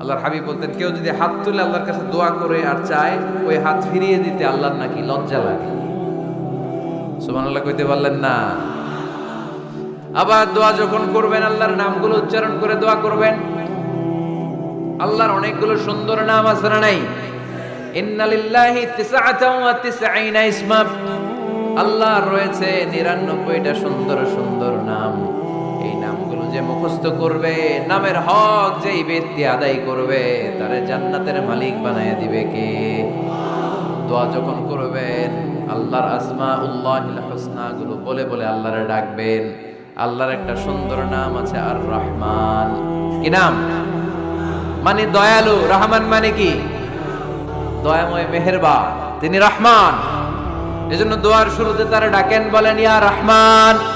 আল্লাহর হাবিব বলতেন, কেউ যদি হাত তুলে আল্লাহর কাছে দোয়া করে আর চায়, ওই হাত ফিরিয়ে দিতে আল্লাহর নাকি লজ্জা লাগে। সুবহানাল্লাহ কইতে পারলেন, না। আবার দোয়া যখন করবেন, আল্লাহর নামগুলো উচ্চারণ করে দোয়া করবেন। আল্লাহর অনেকগুলো সুন্দর নাম আছে না নাই? ইন্নালিল্লাহি তিসআতাও ওয়া তিসঈনা ইসমা আল্লাহর রয়েছে 99টা সুন্দর সুন্দর নাম। যে মুখস্থ করবে, নামের হক যেই ব্যক্তি আদায় করবে, তারে জান্নাতের মালিক বানায় দিবে কে? দোয়া যখন করবেন, আল্লাহর আসমা উল্লাহিল হোসনা গুলো বলে বলে আল্লাহরে ডাকবেন। আল্লাহর একটা সুন্দর নাম আছে আর রহমান কি নাম? মানে দয়ালু, রহমান মানে কি? দয়াময় মেহেরবা তিনি রহমান। এজন্য দোয়ার শুরুতে তারা ডাকেন, বলেন, ইয়া রহমান।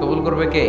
কবুল করবে কে?